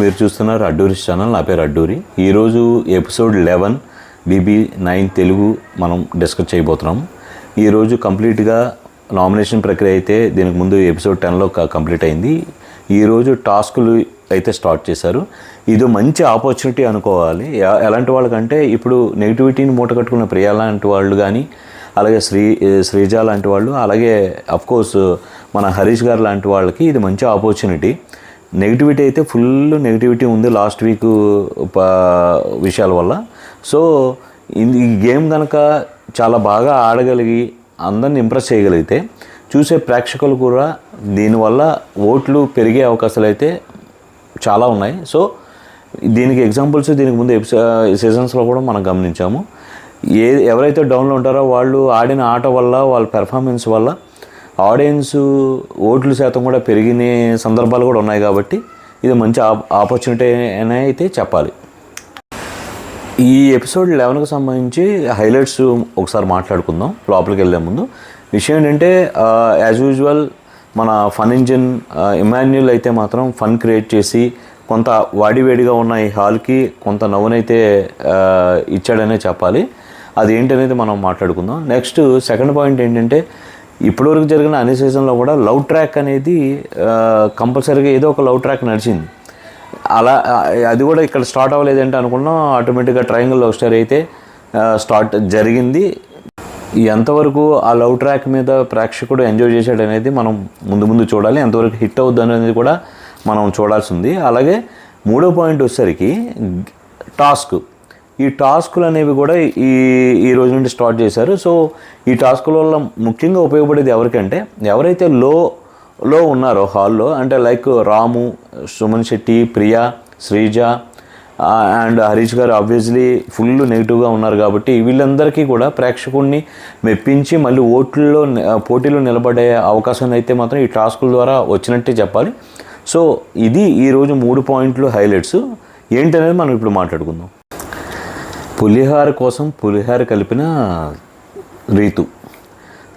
మీరు చూస్తున్నారు అడ్డూరి ఛానల్. నా పేరు అడ్డూరి. ఈరోజు episode eleven BB nine Telugu మనం డిస్కస్ చేయబోతున్నాం. ఈరోజు కంప్లీట్గా నామినేషన్ ప్రక్రియ అయితే దీనికి ముందు ఎపిసోడ్ టెన్లో కంప్లీట్ అయింది. ఈరోజు టాస్కులు అయితే స్టార్ట్ చేశారు. ఇది మంచి ఆపర్చునిటీ అనుకోవాలి. ఎలాంటి వాళ్ళకంటే ఇప్పుడు నెగిటివిటీని మూట కట్టుకున్న ప్రియా లాంటి వాళ్ళు కానీ అలాగే శ్రీ శ్రీజ లాంటి వాళ్ళు అలాగే అఫ్కోర్స్ మన హరీష్ గారు లాంటి వాళ్ళకి ఇది మంచి ఆపర్చునిటీ. నెగిటివిటీ అయితే ఫుల్ నెగిటివిటీ ఉంది లాస్ట్ వీక్ విషయాల వల్ల. సో ఈ గేమ్ కనుక చాలా బాగా ఆడగలిగి అందరిని ఇంప్రెస్ చేయగలిగితే చూసే ప్రేక్షకులు కూడా దీనివల్ల ఓట్లు పెరిగే అవకాశాలు అయితే చాలా ఉన్నాయి. సో దీనికి ఎగ్జాంపుల్స్ దీనికి ముందు సీజన్స్లో కూడా మనం గమనించాము. ఏ ఎవరైతే డౌన్లో ఉంటారో వాళ్ళు ఆడిన ఆట వల్ల వాళ్ళ పెర్ఫార్మెన్స్ వల్ల ఆడియన్స్ ఓట్ల శాతం కూడా పెరిగిన సందర్భాలు కూడా ఉన్నాయి కాబట్టి ఇది మంచి ఆపర్చునిటీ అనే అయితే చెప్పాలి. ఈ ఎపిసోడ్ లెవెన్కి సంబంధించి హైలైట్స్ ఒకసారి మాట్లాడుకుందాం లోపలికి వెళ్ళే ముందు. విషయం ఏంటంటే యాజ్ యూజువల్ మన ఫన్ ఇంజిన్ ఇమాన్యుల్ అయితే మాత్రం ఫన్ క్రియేట్ చేసి కొంత వాడివేడిగా ఉన్న ఈ హాల్కి కొంత నవ్వునైతే ఇచ్చాడనే చెప్పాలి. అది ఏంటనేది మనం మాట్లాడుకుందాం. నెక్స్ట్ సెకండ్ పాయింట్ ఏంటంటే ఇప్పటివరకు జరిగిన అన్ని సీజన్లో కూడా లవ్ ట్రాక్ అనేది కంపల్సరీగా ఏదో ఒక లవ్ ట్రాక్ నడిచింది. అలా అది కూడా ఇక్కడ స్టార్ట్ అవ్వలేదంటే అనుకున్నాం ఆటోమేటిక్గా ట్రయాంగిల్ లవ్ స్టోరీ అయితే స్టార్ట్ జరిగింది. ఎంతవరకు ఆ లవ్ ట్రాక్ మీద ప్రేక్షకుడు ఎంజాయ్ చేశాడు అనేది మనం ముందు ముందు చూడాలి. ఎంతవరకు హిట్ అవుద్ది అనేది కూడా మనం చూడాల్సి ఉంది. అలాగే మూడో పాయింట్ వచ్చేసరికి టాస్క్. ఈ టాస్కులు అనేవి కూడా ఈ ఈ రోజు నుండి స్టార్ట్ చేశారు. సో ఈ టాస్కుల వల్ల ముఖ్యంగా ఉపయోగపడేది ఎవరికంటే ఎవరైతే లో లో ఉన్నారో హాల్లో అంటే like Ramu Suman Shetty Priya Sreeja and Harish garu obviously full నెగిటివ్గా ఉన్నారు కాబట్టి వీళ్ళందరికీ కూడా ప్రేక్షకుడిని మెప్పించి మళ్ళీ ఓట్లలో పోటీలో నిలబడే అవకాశం అయితే మాత్రం ఈ టాస్కుల ద్వారా వచ్చినట్టే చెప్పాలి. సో ఇది ఈరోజు మూడు పాయింట్లు హైలైట్స్. ఏంటనేది మనం ఇప్పుడు మాట్లాడుకుందాం. పులిహార కోసం పులిహార కలిపిన రీతు.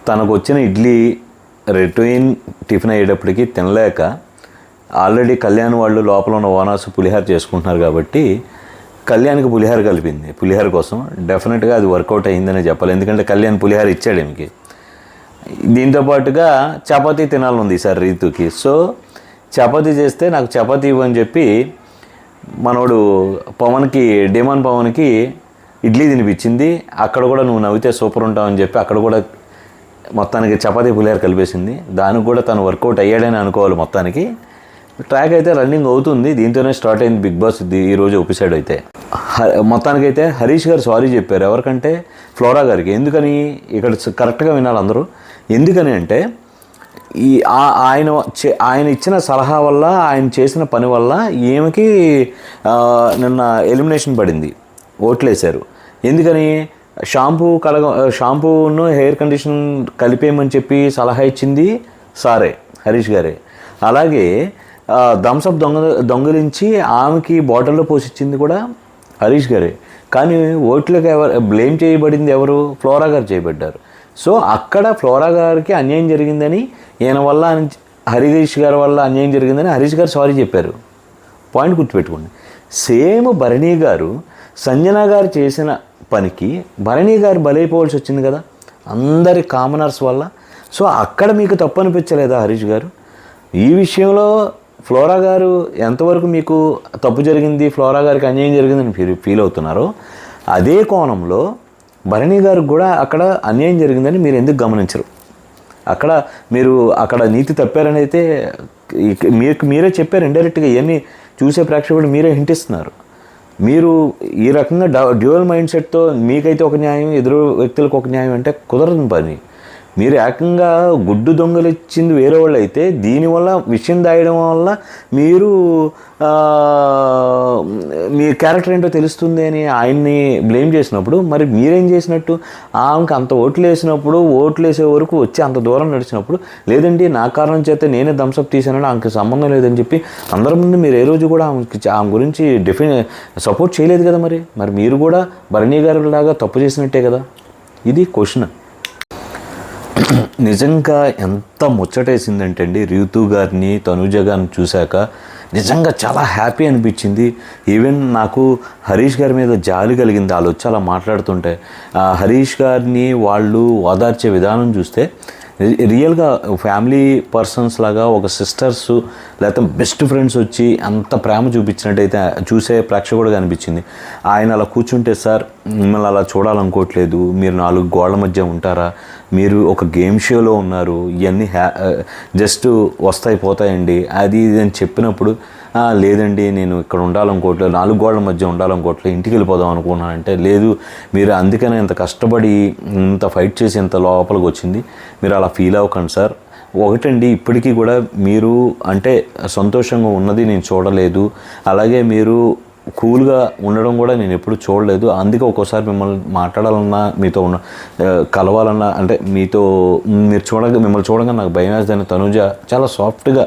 తనకు వచ్చిన ఇడ్లీ రెట్రోయిన్ టిఫిన్ అయ్యేటప్పటికి తినలేక ఆల్రెడీ కళ్యాణ్ వాళ్ళు లోపల ఉన్న ఓనర్స్ పులిహార చేసుకుంటున్నారు కాబట్టి కళ్యాణ్కి పులిహార కలిపింది. పులిహార కోసం డెఫినెట్గా అది వర్కౌట్ అయిందనే చెప్పాలి. ఎందుకంటే కళ్యాణ్ పులిహార ఇచ్చాడు ఈమెకి. దీంతో పాటుగా చపాతీ తినాలనుంది ఈసారి రీతుకి. సో చపాతీ చేస్తే నాకు చపాతీ ఇవ్వని చెప్పి మనోడు పవన్కి డిమాన్ పవన్కి ఇడ్లీ తినిపించింది. అక్కడ కూడా నువ్వు నవ్వితే సూపర్ ఉంటావు అని చెప్పి అక్కడ కూడా మొత్తానికి చపాతీ పులిహార కలిపేసింది. దానికి కూడా తను వర్కౌట్ అయ్యాడని అనుకోవాలి మొత్తానికి. ట్రాక్ అయితే రన్నింగ్ అవుతుంది. దీంతోనే స్టార్ట్ అయింది బిగ్ బాస్ ఈ రోజు ఎపిసోడ్ అయితే. మొత్తానికి మొత్తానికైతే హరీష్ గారు సారీ చెప్పారు. ఎవరికంటే? ఫ్లోరా గారికి. ఎందుకని? ఇక్కడ కరెక్ట్గా వినాలి అందరూ. ఎందుకని అంటే ఈ ఆయన ఆయన ఇచ్చిన సలహా వల్ల ఆయన చేసిన పని వల్ల ఈమెకి నిన్న ఎలిమినేషన్ పడింది. ఓట్లేశారు. ఎందుకని? షాంపూ కలగ షాంపూను హెయిర్ కండిషన్ కలిపేయమని చెప్పి సలహా ఇచ్చింది సారే హరీష్ గారే. అలాగే థమ్సప్ దొంగ దొంగలించి ఆమెకి బాటిల్లో పోసిచ్చింది కూడా హరీష్ గారే. కానీ ఓట్లకు ఎవరు బ్లేమ్ చేయబడింది ఎవరు? ఫ్లోరా గారు చేయబడ్డారు. సో అక్కడ ఫ్లోరా గారికి అన్యాయం జరిగిందని ఈయన వల్ల హరీష్ గారి వల్ల అన్యాయం జరిగిందని హరీష్ గారు సారీ చెప్పారు. పాయింట్ గుర్తుపెట్టుకోండి. సేమ్ భరణి గారు సంజన గారు చేసిన పనికి భరణి గారు బలైపోవాల్సి వచ్చింది కదా. అందరి కామనర్స్ వల్ల. సో అక్కడ మీకు తప్పు అనిపించలేదా హరీష్ గారు? ఈ విషయంలో ఫ్లోరా గారు ఎంతవరకు మీకు తప్పు జరిగింది ఫ్లోరా గారికి అన్యాయం జరిగిందని ఫీల్ ఫీల్ అవుతున్నారో అదే కోణంలో భరణి గారికి కూడా అక్కడ అన్యాయం జరిగిందని మీరు ఎందుకు గమనించరు? అక్కడ మీరు అక్కడ నీతి తప్పారని అయితే మీకు మీరే చెప్పారు ఇండైరెక్ట్గా ఇవన్నీ చూసే ప్రేక్షకుడు మీరే హింటిస్తున్నారు. మీరు ఈ రకంగా డ్యూయల్ మైండ్ సెట్తో మీకైతే ఒక న్యాయం ఎదురు వ్యక్తులకు ఒక న్యాయం అంటే కుదరని పని. మీరు ఏకంగా గుడ్డు దొంగలు ఇచ్చింది వేరే వాళ్ళు అయితే దీనివల్ల విషయం దాయడం వల్ల మీరు మీ క్యారెక్టర్ ఏంటో తెలుస్తుంది అని ఆయన్ని బ్లేమ్ చేసినప్పుడు మరి మీరేం చేసినట్టు? ఆమెకు అంత ఓట్లు వేసినప్పుడు ఓట్లు వేసే వరకు వచ్చి అంత దూరం నడిచినప్పుడు లేదండి నా కారణం చేత నేనే థమ్స్అప్ తీసానని ఆమెకి సంబంధం లేదని చెప్పి అందరి ముందు మీరు ఏ రోజు కూడా ఆమెకి ఆమె గురించి డెఫినె సపోర్ట్ చేయలేదు కదా మరి? మరి మీరు కూడా భరణి గారి లాగా తప్పు చేసినట్టే కదా? ఇది క్వశ్చన్. నిజంగా ఎంత ముచ్చటేసిందంటే అండి రీతు గారిని తనుజ గారిని చూశాక నిజంగా చాలా హ్యాపీ అనిపించింది. ఈవెన్ నాకు హరీష్ గారి మీద జాలి కలిగింది వాళ్ళు వచ్చి అలా మాట్లాడుతుంటే హరీష్ గారిని వాళ్ళు ఓదార్చే విధానం చూస్తే రియల్గా ఫ్యామిలీ పర్సన్స్ లాగా ఒక సిస్టర్స్ లేకపోతే బెస్ట్ ఫ్రెండ్స్ వచ్చి అంత ప్రేమ చూపించినట్టయితే చూసే ప్రేక్షకుడుగా అనిపించింది. ఆయన అలా కూర్చుంటే సార్ మిమ్మల్ని అలా చూడాలనుకోవట్లేదు మీరు నాలుగు గోడల మధ్య ఉంటారా? మీరు ఒక గేమ్ షోలో ఉన్నారు ఇవన్నీ హ్యా జస్ట్ వస్తాయి పోతాయండి. అది ఇది అని చెప్పినప్పుడు లేదండి నేను ఇక్కడ ఉండాలనుకోవట్లేదు నాలుగు గోడల మధ్య ఉండాలనుకోవట్లేదు ఇంటికి వెళ్ళిపోదాం అనుకున్నానంటే లేదు మీరు అందుకనే ఇంత కష్టపడి ఇంత ఫైట్ చేసి ఇంత లోపలికి వచ్చింది మీరు అలా ఫీల్ అవ్వకండి సార్. ఒకటండి ఇప్పటికీ కూడా మీరు అంటే సంతోషంగా ఉన్నది నేను చూడలేదు అలాగే మీరు కూల్గా ఉండడం కూడా నేను ఎప్పుడు చూడలేదు. అందుకే ఒక్కోసారి మిమ్మల్ని మాట్లాడాలన్నా మీతో ఉన్న కలవాలన్నా అంటే మీతో మీరు చూడగా మిమ్మల్ని చూడగా నాకు భయం వేస్తుంది. తనుజ చాలా సాఫ్ట్గా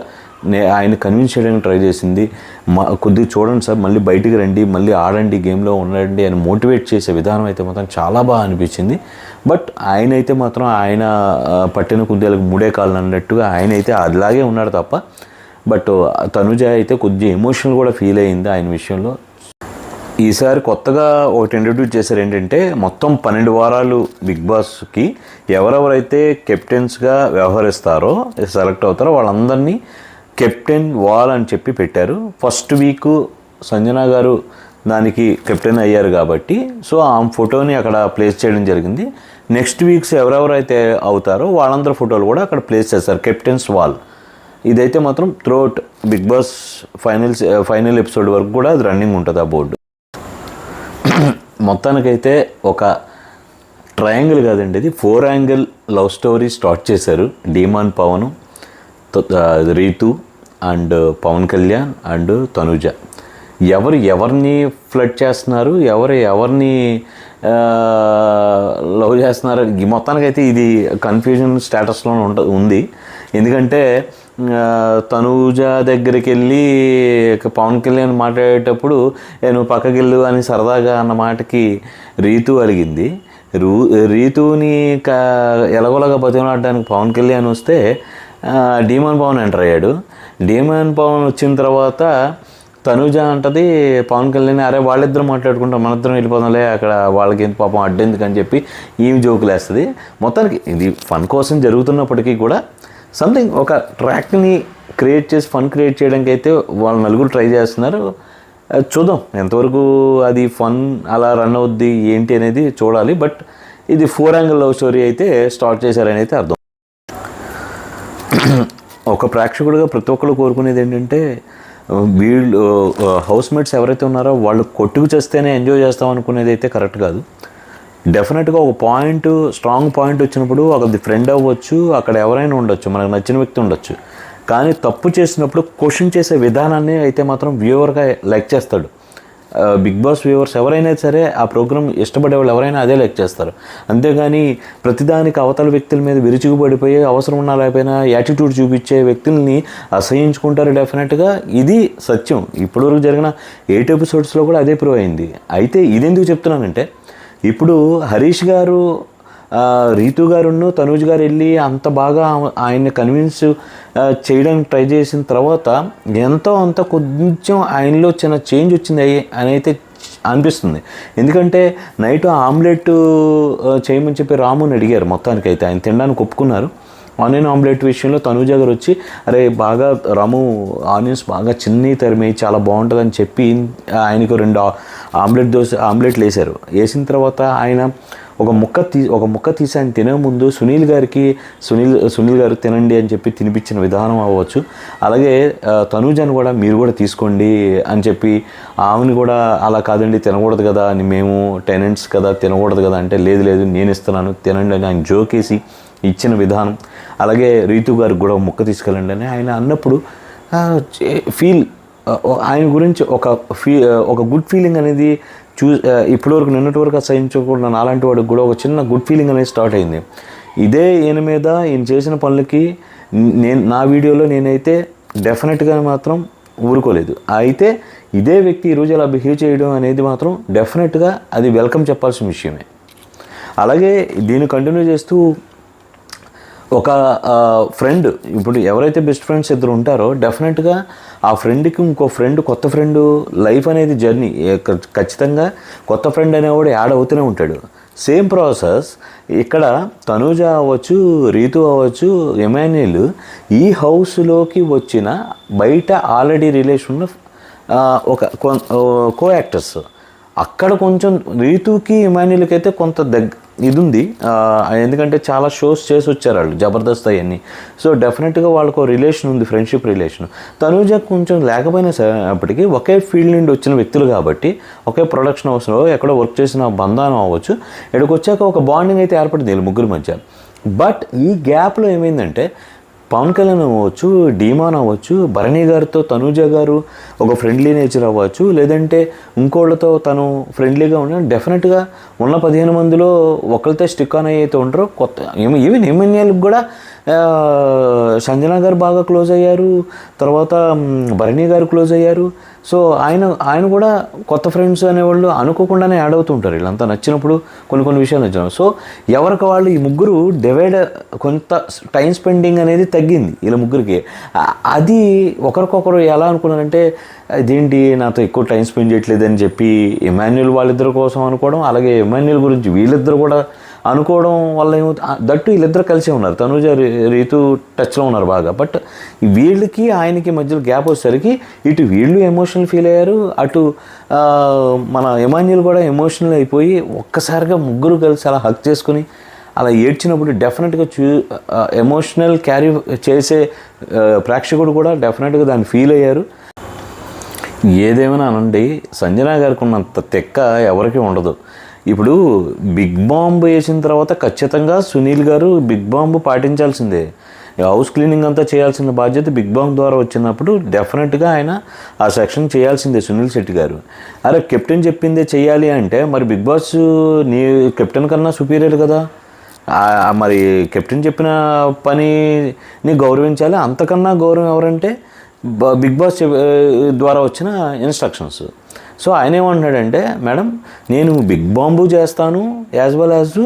నే ఆయన కన్విన్స్ చేయడానికి ట్రై చేసింది. మా కొద్దిగా చూడండి సార్ మళ్ళీ బయటికి రండి మళ్ళీ ఆడండి గేమ్లో ఉండండి అని మోటివేట్ చేసే విధానం అయితే మాత్రం చాలా బాగా అనిపించింది. బట్ ఆయన అయితే మాత్రం ఆయన పట్టిన కుందేలకు మూడే కాళ్ళు అన్నట్టుగా ఆయన అయితే అలాగే ఉన్నాడు తప్ప. బట్ తనుజ అయితే కొద్దిగా ఎమోషనల్ కూడా ఫీల్ అయింది ఆయన విషయంలో. ఈసారి కొత్తగా ఒకటి ఇంట్రడ్యూస్ చేశారు ఏంటంటే మొత్తం పన్నెండు వారాలు బిగ్ బాస్కి ఎవరెవరైతే కెప్టెన్స్గా వ్యవహరిస్తారో సెలెక్ట్ అవుతారో వాళ్ళందరినీ కెప్టెన్ వాల్ అని చెప్పి పెట్టారు. ఫస్ట్ వీక్ సంజన గారు దానికి కెప్టెన్ అయ్యారు కాబట్టి సో ఆ ఫోటోని అక్కడ ప్లేస్ చేయడం జరిగింది. నెక్స్ట్ వీక్స్ ఎవరెవరైతే అవుతారో వాళ్ళందరి ఫోటోలు కూడా అక్కడ ప్లేస్ చేస్తారు కెప్టెన్స్ వాల్. ఇదైతే మాత్రం throughout big boss finals final episode వరకు కూడా అది రన్నింగ్ ఉంటుంది ఆ బోర్డు. మొత్తానికైతే ఒక ట్రయాంగిల్ కాదండి ఇది. Four angle love story start చేశారు. Demon Pavan Ritu and Pavan Kalyan and Tanuja. ఎవరు ఎవరిని ఫ్లడ్ చేస్తున్నారు ఎవరు ఎవరిని లవ్ చేస్తున్నారు ఈ మొత్తానికైతే ఇది కన్ఫ్యూజన్ స్టేటస్లో ఉంట ఉంది. ఎందుకంటే తనూజ దగ్గరికి వెళ్ళి పవన్ కళ్యాణ్ మాట్లాడేటప్పుడు నేను పక్కకి వెళ్ళు అని సరదాగా అన్న మాటకి రీతు అడిగింది రూ రీతుని క ఎలగొలగా బతిమలాడడానికి పవన్ కళ్యాణ్ వస్తే డీమాన్ పవన్ ఎంటర్ అయ్యాడు. డీమాన్ పవన్ వచ్చిన తర్వాత తనుజ అంటది పవన్ కళ్యాణ్ అరే వాళ్ళిద్దరు మాట్లాడుకుంటాం మనిద్దరం వెళ్ళిపోదాంలే అక్కడ వాళ్ళకి ఎంత పాపం అడ్డెందుకు అని చెప్పి ఈమె జోకులేస్తుంది. మొత్తానికి ఇది ఫన్ కోసం జరుగుతున్నప్పటికీ కూడా సంథింగ్ ఒక ట్రాక్ని క్రియేట్ చేసి ఫన్ క్రియేట్ చేయడానికి అయితే వాళ్ళు నలుగురు ట్రై చేస్తున్నారు. చూద్దాం ఎంతవరకు అది ఫన్ అలా రన్ అవుద్ది ఏంటి అనేది చూడాలి. బట్ ఇది ఫోర్ యాంగిల్ లవ్ స్టోరీ అయితే స్టార్ట్ చేశారని అయితే అర్థం. ఒక ప్రేక్షకుడిగా ప్రతి ఒక్కరు కోరుకునేది ఏంటంటే వీళ్ళు హౌస్ మేట్స్ ఎవరైతే ఉన్నారో వాళ్ళు కొట్టుకు చేస్తేనే ఎంజాయ్ చేస్తాం అనుకునేది అయితే కరెక్ట్ కాదు. డెఫినెట్గా ఒక పాయింట్ స్ట్రాంగ్ పాయింట్ వచ్చినప్పుడు అది ఫ్రెండ్ అవ్వచ్చు అక్కడ ఎవరైనా ఉండొచ్చు మనకు నచ్చిన వ్యక్తి ఉండొచ్చు. కానీ తప్పు చేసినప్పుడు క్వశ్చన్ చేసే విధానాన్ని అయితే మాత్రం వ్యూవర్గా లైక్ చేస్తాడు. బిగ్ బాస్ వ్యూవర్స్ ఎవరైనా సరే ఆ ప్రోగ్రామ్ ఇష్టపడే వాళ్ళు ఎవరైనా అదే లైక్ చేస్తారు. అంతేగాని ప్రతిదానికి అవతల వ్యక్తుల మీద విరుచుకుపడిపోయి అవసరం ఉన్నా లేకపోయినా యాటిట్యూడ్ చూపించే వ్యక్తుల్ని అసహించుకుంటారు డెఫినెట్గా ఇది సత్యం. ఇప్పటివరకు జరిగిన ఎయిట్ ఎపిసోడ్స్లో కూడా అదే ప్రూవ్ అయింది. అయితే ఇదెందుకు చెప్తున్నానంటే ఇప్పుడు హరీష్ గారు రీతు గారును తనూజ్ గారు వెళ్ళి అంత బాగా ఆయన్ని కన్విన్స్ చేయడానికి ట్రై చేసిన తర్వాత ఎంతో అంత కొంచెం ఆయనలో చిన్న చేంజ్ వచ్చింది అని అయితే అనిపిస్తుంది. ఎందుకంటే నైట్ ఆమ్లెట్ చేయమని చెప్పి రాముని అడిగారు మొత్తానికి అయితే ఆయన తినడానికి ఒప్పుకున్నారు. ఆనియన్ ఆమ్లెట్ విషయంలో తనూజ గారు వచ్చి అరే బాగా రాము ఆనియన్స్ బాగా చిన్ని తరిమి చాలా బాగుంటుందని చెప్పి ఆయనకు రెండు ఆమ్లెట్ దోశ ఆమ్లెట్లు వేశారు. వేసిన తర్వాత ఆయన ఒక ముక్క తీ ఒక ముక్క తీసి ఆయన తినే ముందు సునీల్ గారికి సునీల్ సునీల్ గారు తినండి అని చెప్పి తినిపించిన విధానం అవ్వచ్చు. అలాగే ఆ, కూడా మీరు కూడా తీసుకోండి అని చెప్పి ఆమెను కూడా అలా కాదండి తినకూడదు కదా అని మేము టెనెంట్స్ కదా తినకూడదు కదా అంటే లేదు లేదు నేను ఇస్తున్నాను తినండి అని ఆయన జోకేసి ఇచ్చిన విధానం అలాగే రీతు గారికి కూడా మొక్క తీసుకెళ్ళండి అని ఆయన అన్నప్పుడు ఫీల్ ఆయన గురించి ఒక ఫీ ఒక గుడ్ ఫీలింగ్ అనేది చూ ఇప్పటివరకు నిన్నటి వరకు అసహించకుండా నాలాంటి వాడికి కూడా ఒక చిన్న గుడ్ ఫీలింగ్ అనేది స్టార్ట్ అయింది. ఇదే ఈయన మీద ఈయన చేసిన పనులకి నేను నా వీడియోలో నేనైతే డెఫినెట్గా మాత్రం ఊరుకోలేదు. అయితే ఇదే వ్యక్తి ఈరోజు అలా బిహేవ్ చేయడం అనేది మాత్రం డెఫినెట్గా అది వెల్కమ్ చెప్పాల్సిన విషయమే. అలాగే దీన్ని కంటిన్యూ చేస్తూ ఒక ఫ్రెండ్ ఇప్పుడు ఎవరైతే బెస్ట్ ఫ్రెండ్స్ ఇద్దరు ఉంటారో డెఫినెట్గా ఆ ఫ్రెండ్కి ఇంకో ఫ్రెండ్ కొత్త ఫ్రెండ్ లైఫ్ అనేది జర్నీ ఖచ్చితంగా కొత్త ఫ్రెండ్ అనేవాడు యాడ్ అవుతూనే ఉంటాడు. సేమ్ ప్రాసెస్ ఇక్కడ తనూజ అవ్వచ్చు రీతు అవ్వచ్చు ఎమాన్యుల్ ఈ హౌస్లోకి వచ్చిన బయట ఆల్రెడీ రిలేషన్ ఒక కో యాక్టర్స్ అక్కడ కొంచెం రీతుకి ఇమాన్యులకి అయితే కొంత దగ్గ ఇది ఉంది ఎందుకంటే చాలా షోస్ చేసి వచ్చారు వాళ్ళు జబర్దస్త్ అవన్నీ. సో డెఫినెట్గా వాళ్ళకు రిలేషన్ ఉంది ఫ్రెండ్షిప్ రిలేషన్. తనూజ కొంచెం లేకపోయినా సరే అప్పటికి ఒకే ఫీల్డ్ నుండి వచ్చిన వ్యక్తులు కాబట్టి ఒకే ప్రొడక్షన్ హౌస్లో ఎక్కడో వర్క్ చేసిన బంధానం అవ్వచ్చు. ఇక్కడికి వచ్చాక ఒక బాండింగ్ అయితే ఏర్పడింది వీళ్ళ ముగ్గురు మధ్య. బట్ ఈ గ్యాప్లో ఏమైందంటే పవన్ కళ్యాణ్ అవ్వచ్చు డీమాన్ అవ్వచ్చు భరణి గారితో తనూజ గారు ఒక ఫ్రెండ్లీ నేచర్ అవ్వచ్చు లేదంటే ఇంకోళ్ళతో తను ఫ్రెండ్లీగా ఉన్న డెఫినెట్గా ఉన్న పదిహేను మందిలో ఒకరితో స్టిక్ ఆన్ అయితే ఉంటారో. కొత్త ఈవెన్ ఎమ్మెన్యేలకు కూడా సంజన గారు బాగా క్లోజ్ అయ్యారు. తర్వాత భరణి గారు క్లోజ్ అయ్యారు. సో ఆయన ఆయన కూడా కొత్త ఫ్రెండ్స్ అనేవాళ్ళు అనుకోకుండానే యాడ్ అవుతుంటారు. వీళ్ళంతా నచ్చినప్పుడు కొన్ని కొన్ని విషయాలు నచ్చిన సో ఎవరికి వాళ్ళు ఈ ముగ్గురు డివైడ్ కొంత టైం స్పెండింగ్ అనేది తగ్గింది వీళ్ళ ముగ్గురికి. అది ఒకరికొకరు ఎలా అనుకున్నారంటే ఇదేంటి నాతో ఎక్కువ టైం స్పెండ్ చేయట్లేదని చెప్పి ఎమాన్యుల్ వాళ్ళిద్దరి కోసం అనుకోవడం అలాగే ఇమాన్యుల్ గురించి వీళ్ళిద్దరు కూడా అనుకోవడం వల్ల ఏమవుతుంది దట్టు వీళ్ళిద్దరు కలిసే ఉన్నారు. తనుజ రీతు టచ్లో ఉన్నారు బాగా. బట్ వీళ్ళకి ఆయనకి మధ్యలో గ్యాప్ వచ్చేసరికి ఇటు వీళ్ళు ఎమోషనల్ ఫీల్ అయ్యారు అటు మన ఎమాన్యుల్ కూడా ఎమోషనల్ అయిపోయి ఒక్కసారిగా ముగ్గురు కలిసి అలా హక్ చేసుకుని అలా ఏడ్చినప్పుడు డెఫినెట్గా చూ ఎమోషనల్ క్యారీ చేసే ప్రేక్షకుడు కూడా డెఫినెట్గా దాన్ని ఫీల్ అయ్యారు. ఏదేమైనా అనండి సంజన గారికి ఉన్నంత తెక్క ఎవరికీ ఉండదు. ఇప్పుడు బిగ్ బాంబ్ వేసిన తర్వాత ఖచ్చితంగా సునీల్ గారు బిగ్ బాంబ్ పాటించాల్సిందే. హౌస్ క్లీనింగ్ అంతా చేయాల్సిన బాధ్యత బిగ్ బాంబ్ ద్వారా వచ్చినప్పుడు డెఫినెట్గా ఆయన ఆ సెక్షన్ చేయాల్సిందే సునీల్ శెట్టి గారు. అరే కెప్టెన్ చెప్పిందే చేయాలి అంటే మరి బిగ్ బాస్ నీ కెప్టెన్ కన్నా సుపీరియర్ కదా. మరి కెప్టెన్ చెప్పిన పనిని గౌరవించాలి. అంతకన్నా గౌరవం ఎవరంటే బిగ్ బాస్ ద్వారా వచ్చిన ఇన్స్ట్రక్షన్స్. సో ఆయన ఏమంటున్నాడంటే మేడం నేను బిగ్ బాంబు చేస్తాను యాజ్ వెల్ యాజ్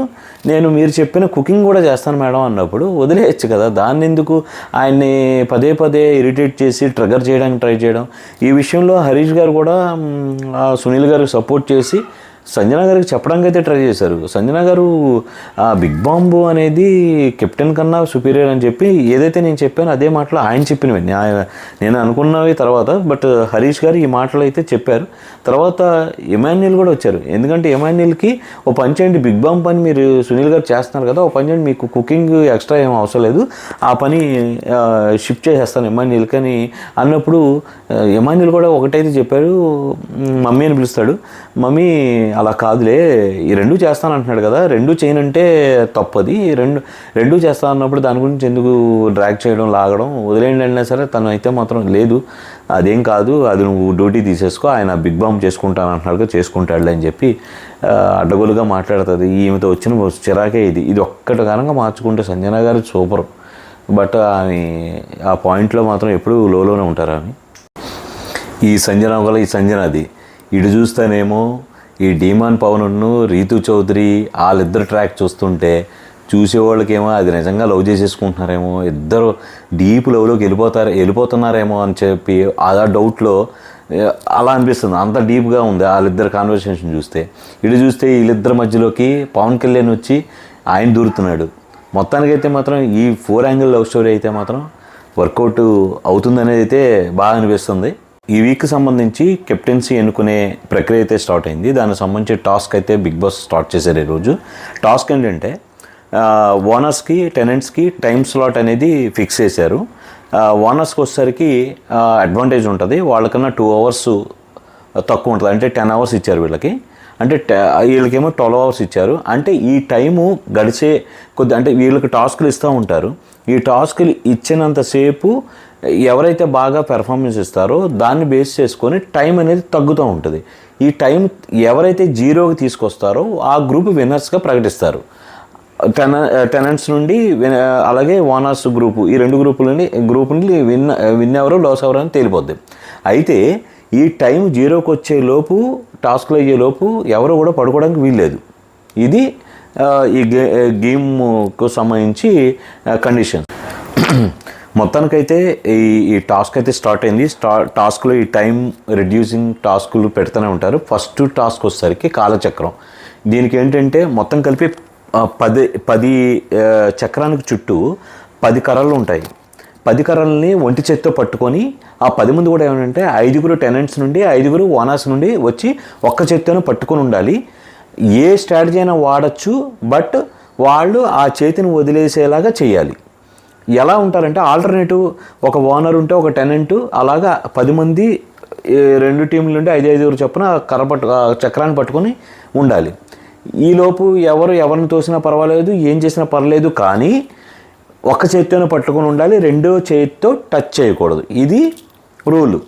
నేను మీరు చెప్పిన కుకింగ్ కూడా చేస్తాను మేడం అన్నప్పుడు వదిలేయచ్చు కదా దాన్ని ఎందుకు ఆయన్ని పదే పదే ఇరిటేట్ చేసి ట్రిగర్ చేయడానికి ట్రై చేయడం? ఈ విషయంలో హరీష్ గారు కూడా సునీల్ గారికి సపోర్ట్ చేసి సంజన గారికి చెప్పడానికి అయితే ట్రై చేశారు. సంజన గారు ఆ బిగ్ బాంబు అనేది కెప్టెన్ కన్నా సుపీరియర్ అని చెప్పి ఏదైతే నేను చెప్పానో అదే మాటలు ఆయన చెప్పినవి. నేను అనుకున్నవి తర్వాత బట్ హరీష్ గారు ఈ మాటలు అయితే చెప్పారు. తర్వాత ఎమాన్యుల్ కూడా వచ్చారు. ఎందుకంటే ఎమాన్యుల్కి ఓ పని చేయండి బిగ్ బాంబు పని మీరు సునీల్ గారు చేస్తున్నారు కదా ఓ పని చేయండి మీకు కుకింగ్ ఎక్స్ట్రా ఏం అవసరం లేదు. ఆ పని షిఫ్ట్ చేసేస్తాను ఎమాన్యుల్కి అని అన్నప్పుడు ఎమాన్యుల్ కూడా ఒకటైతే చెప్పారు. మమ్మీ అని పిలుస్తాడు. మమ్మీ అలా కాదులే ఈ రెండు చేస్తాను అంటున్నాడు కదా రెండు చేయనంటే తప్పది. రెండు రెండు చేస్తాను అన్నప్పుడు దాని గురించి ఎందుకు డ్రాగ్ చేయడం లాగడం వదిలేయండి అయినా సరే తను అయితే మాత్రం లేదు. అదేం కాదు అది నువ్వు డ్యూటీ తీసేసుకో ఆయన బిగ్ బాంబ్ చేసుకుంటాను అంటున్నాడుగా చేసుకుంటాడులే అని చెప్పి అడ్డగోలుగా మాట్లాడుతుంది. ఈమెతో వచ్చిన చిరాకే ఇది. ఇది ఒక్కటి కారణంగా మార్చుకుంటే సంజన గారు సూపర్. బట్ ఆమె ఆ పాయింట్లో మాత్రం ఎప్పుడూ లోలోనే ఉంటారు ఆమె. ఈ సంజన ఒకళ్ళ ఈ సంజన అది. ఇటు చూస్తేనేమో ఈ డీమాన్ పవన్ను రీతు చౌదరి వాళ్ళిద్దరు ట్రాక్ చూస్తుంటే చూసేవాళ్ళకేమో అది నిజంగా లవ్ చేసేసుకుంటున్నారేమో ఇద్దరు డీప్ లవ్లోకి వెళ్ళిపోతారు వెళ్ళిపోతున్నారేమో అని చెప్పి ఆ డౌట్లో అలా అనిపిస్తుంది. అంత డీప్గా ఉంది వాళ్ళిద్దరు కాన్వర్సేషన్ చూస్తే. ఇటు చూస్తే వీళ్ళిద్దరి మధ్యలోకి పవన్ కళ్యాణ్ వచ్చి ఆయన దూరుతున్నాడు. మొత్తానికైతే మాత్రం ఈ ఫోర్ యాంగిల్ లవ్ స్టోరీ అయితే మాత్రం వర్కౌట్ అవుతుందనేది అయితే బాగా అనిపిస్తుంది. ఈ వీక్ సంబంధించి కెప్టెన్సీ ఎన్నుకునే ప్రక్రియ అయితే స్టార్ట్ అయింది. దానికి సంబంధించి టాస్క్ అయితే బిగ్ బాస్ స్టార్ట్ చేశారు ఈరోజు టాస్క్ ఏంటంటే ఓనర్స్కి టెనెంట్స్కి టైం స్లాట్ అనేది ఫిక్స్ చేశారు. ఓనర్స్కి వచ్చేసరికి అడ్వాంటేజ్ ఉంటుంది. వాళ్ళకన్నా టూ అవర్స్ తక్కువ ఉంటుంది. అంటే టెన్ అవర్స్ ఇచ్చారు వీళ్ళకి. అంటే వీళ్ళకేమో ట్వెల్వ్ అవర్స్ ఇచ్చారు. అంటే ఈ టైము గడిచే కొద్ది అంటే వీళ్ళకి టాస్క్లు ఇస్తూ ఉంటారు. ఈ టాస్క్లు ఇచ్చినంతసేపు ఎవరైతే బాగా పెర్ఫార్మెన్స్ ఇస్తారో దాన్ని బేస్ చేసుకొని టైం అనేది తగ్గుతూ ఉంటుంది. ఈ టైం ఎవరైతే జీరోకి తీసుకొస్తారో ఆ గ్రూప్ విన్నర్స్గా ప్రకటిస్తారు. టెన టెనెంట్స్ uh, నుండి విన్- అలాగే ఓనర్స్ గ్రూపు ఈ రెండు గ్రూపుల నుండి గ్రూప్ నుండి విన్ విన్ ఎవరు లాస్ ఎవరు అని తేలిపోద్ది. అయితే ఈ టైం జీరోకి వచ్చే లోపు టాస్క్లు అయ్యే లోపు ఎవరు కూడా పడుకోవడానికి వీల్లేదు. ఇది uh, ఈ గే గేమ్కు సంబంధించి కండిషన్ మొత్తానికైతే ఈ ఈ టాస్క్ అయితే స్టార్ట్ అయింది. స్టా టాస్క్లో ఈ టైం రిడ్యూసింగ్ టాస్కులు పెడుతూనే ఉంటారు. ఫస్ట్ టాస్క్ వచ్చేసరికి కాలచక్రం. దీనికి ఏంటంటే మొత్తం కలిపి పది పది చక్రానికి చుట్టూ పది కర్రలు ఉంటాయి. పది కర్రల్ని ఒంటి చేత్తో పట్టుకొని ఆ పది మంది కూడా ఏమంటే ఐదుగురు టెనెంట్స్ నుండి ఐదుగురు ఓనర్స్ నుండి వచ్చి ఒక్క చేత్తోనే పట్టుకొని ఉండాలి. ఏ స్ట్రాటజీ అయినా వాడచ్చు బట్ వాళ్ళు ఆ చేతిని వదిలేసేలాగా చేయాలి. ఎలా ఉంటారంటే ఆల్టర్నేటివ్ ఒక ఓనర్ ఉంటే ఒక టెనెంట్ అలాగా పది మంది రెండు టీంలు ఉంటే ఐదు ఐదుగురు చొప్పున కర్ర పట్టు ఆ చక్రాన్ని పట్టుకొని ఉండాలి. ఈలోపు ఎవరు ఎవరిని తోసినా పర్వాలేదు ఏం చేసినా పర్లేదు కానీ ఒక చేతితోనే పట్టుకొని ఉండాలి రెండో చేతితో టచ్ చేయకూడదు. ఇది రూలు.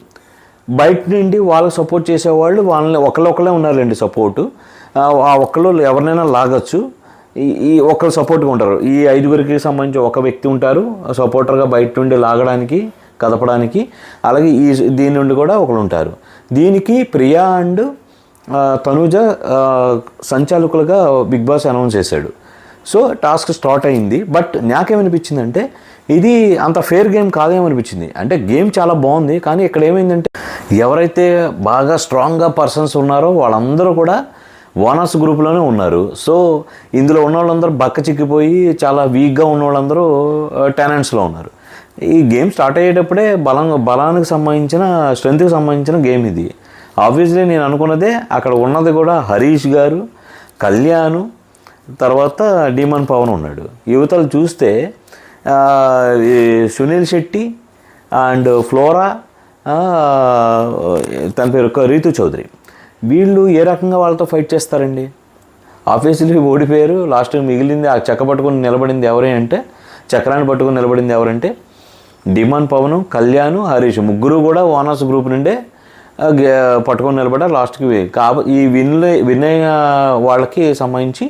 బయట నుండి వాళ్ళకి సపోర్ట్ చేసేవాళ్ళు వాళ్ళని ఒకళ్ళొకళ్ళే ఉన్నారండి సపోర్టు. ఆ ఒక్కళ్ళు ఎవరినైనా లాగచ్చు. ఈ ఈ ఒకరు సపోర్ట్గా ఉంటారు. ఈ ఐదుగురికి సంబంధించి ఒక వ్యక్తి ఉంటారు. సపోర్టర్గా బయట నుండి లాగడానికి కదపడానికి అలాగే ఈ దీని నుండి కూడా ఒకరు ఉంటారు. దీనికి ప్రియా అండ్ తనుజ తనూజ సంచాలకులుగా బిగ్ బాస్ అనౌన్స్ చేశాడు. సో టాస్క్ స్టార్ట్ అయింది. బట్ నాకేమనిపించిందంటే ఇది అంత ఫేర్ గేమ్ కాదేమనిపించింది. అంటే గేమ్ చాలా బాగుంది. కానీ ఇక్కడ ఏమైందంటే ఎవరైతే బాగా స్ట్రాంగ్గా పర్సన్స్ ఉన్నారో వాళ్ళందరూ కూడా ఓనర్స్ గ్రూప్లోనే ఉన్నారు. సో ఇందులో ఉన్న వాళ్ళందరూ బక్క చిక్కిపోయి చాలా వీక్గా ఉన్న వాళ్ళందరూ టెనెంట్స్లో ఉన్నారు. ఈ గేమ్ స్టార్ట్ అయ్యేటప్పుడే బలం బలానికి సంబంధించిన స్ట్రెంత్కి సంబంధించిన గేమ్ ఇది. ఆబ్వియస్లీ నేను అనుకున్నదే అక్కడ ఉన్నది కూడా హరీష్ గారు కళ్యాణ్ తర్వాత డీమన్ పవన్ ఉన్నాడు. యువతలు చూస్తే ఈ సునీల్ శెట్టి అండ్ ఫ్లోరా తన పేరు ఒక రీతు చౌదరి. వీళ్ళు ఏ రకంగా వాళ్ళతో ఫైట్ చేస్తారండి? ఆఫీసులు ఓడిపోయారు. లాస్ట్ మిగిలింది ఆ చెక్క పట్టుకుని నిలబడింది ఎవరే అంటే చక్రాన్ని పట్టుకుని నిలబడింది ఎవరంటే డిమాన్ పవన్ కళ్యాణ్ హరీష్. ముగ్గురు కూడా ఓనర్స్ గ్రూప్ నుండే పట్టుకొని నిలబడ్డారు లాస్ట్కి కాబ ఈ విన్ విన్ అయిన వాళ్ళకి సంబంధించి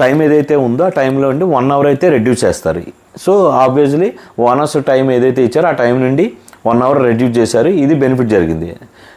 టైం ఏదైతే ఉందో ఆ టైంలో ఉండి వన్ అవర్ అయితే రెడ్యూస్ చేస్తారు. సో ఆబ్వియస్లీ ఓనర్స్ టైం ఏదైతే ఇచ్చారో ఆ టైం నుండి వన్ అవర్ రెడ్యూస్ చేశారు. ఇది బెనిఫిట్ జరిగింది.